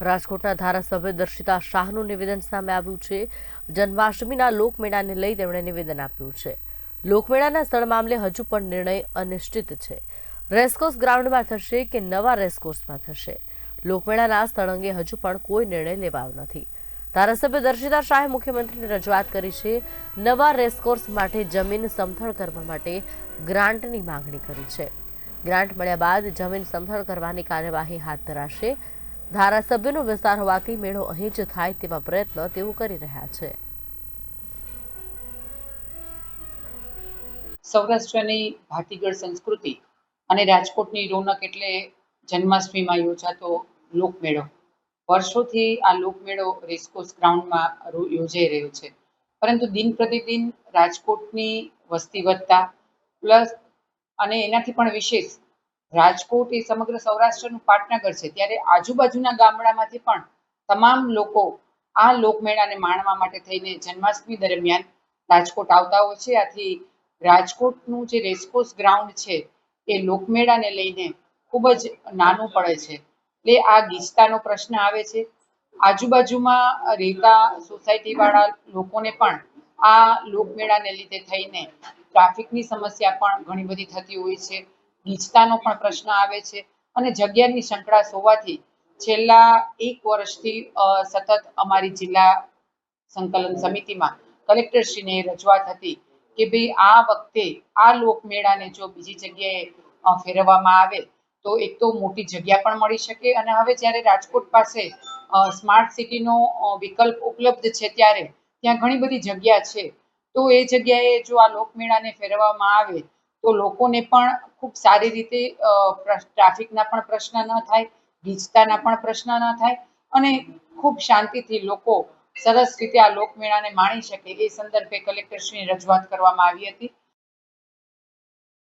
રાજકોટના ધારાસભ્ય દર્શિતા શાહનું નિવેદન સામે આવ્યું છે. જન્માષ્ટમીના લોકમેળાને લઈ તેમણે નિવેદન આપ્યું છે. લોકમેળાના સ્થળ મામલે હજુ પણ નિર્ણય અનિશ્ચિત છે. રેસકોર્સ ગ્રાઉન્ડમાં થશે કે નવા રેસકોર્સમાં થશે? લોકમેળાના સ્થળ અંગે હજુ પણ કોઈ નિર્ણય લેવાયો નથી. ધારાસભ્ય દર્શિતા શાહે મુખ્યમંત્રીને રજૂઆત કરી છે, નવા રેસકોર્સ માટે જમીન સમથળ કરવા માટે ગ્રાન્ટની માંગણી કરી છે. ગ્રાન્ટ મળ્યા બાદ જમીન સમથળ કરવાની કાર્યવાહી હાથ ધરાશે. ધારાસભ્યનો વિસ્તાર હોવાથી મેળો અહીં જ થાય તેવા પ્રયત્ન તેઓ કરી રહ્યા છે. સૌરાષ્ટ્રની ભાતીગળ સંસ્કૃતિ અને રાજકોટની રોનક એટલે જન્માષ્ટમીમાં યોજાતો લોકમેળો. વર્ષોથી આ લોકમેળો રેસકોર્સ ગ્રાઉન્ડમાં યોજાઈ રહ્યો છે. પરંતુ દિન પ્રતિદિન રાજકોટની વસ્તી વધતા, પ્લસ અને એનાથી પણ વિશેષ રાજકોટ એ સમગ્ર સૌરાષ્ટ્રનું પાટનગર છે. ત્યારે આજુબાજુના ગામડામાંથી પણ તમામ લોકો આ લોકમેળાને માણવા માટે થઈને જન્માષ્ટમી દરમિયાન રાજકોટ આવતા હોય છે. આથી રાજકોટનું જે રેસકોર્સ ગ્રાઉન્ડ છે એ લોકમેળાને લઈને ખૂબ જ નાનું પડે છે. એટલે આ ગીચતાનો પ્રશ્ન આવે છે. આજુબાજુમાં રહેતા સોસાયટીવાળા લોકોને પણ આ લોકમેળાને લીધે થઈને ટ્રાફિકની સમસ્યા પણ ઘણી બધી થતી હોય છે. ગીચતાનો પણ પ્રશ્ન આવે છે અને જગ્યાની સંકળાશ હોવાથી છેલ્લા એક વર્ષથી સતત અમારી જિલ્લા સંકલન સમિતિમાં કલેક્ટરશ્રીને રજૂઆત હતી કે ભાઈ આ વખતે આ લોકમેળાને જો બીજી જગ્યાએ ફેરવવામાં આવે, તો એક તો મોટી જગ્યા પણ મળી શકે અને હવે જ્યારે રાજકોટ પાસે સ્માર્ટ સિટીનો વિકલ્પ ઉપલબ્ધ છે ત્યારે ત્યાં ઘણી બધી જગ્યા છે. તો એ જગ્યાએ જો આ લોકમેળાને ફેરવવામાં આવે તો લોકોને પણ ખૂબ સારી રીતે ટ્રાફિકના પણ પ્રશ્ન ન થાય ગીચતાના પણ પ્રશ્ન ન થાય અને ખૂબ શાંતિથી લોકો સરસ રીતે આ લોકમેળાને માણી શકે એ સંદર્ભે કલેક્ટરશ્રીની રજૂઆત કરવામાં આવી હતી.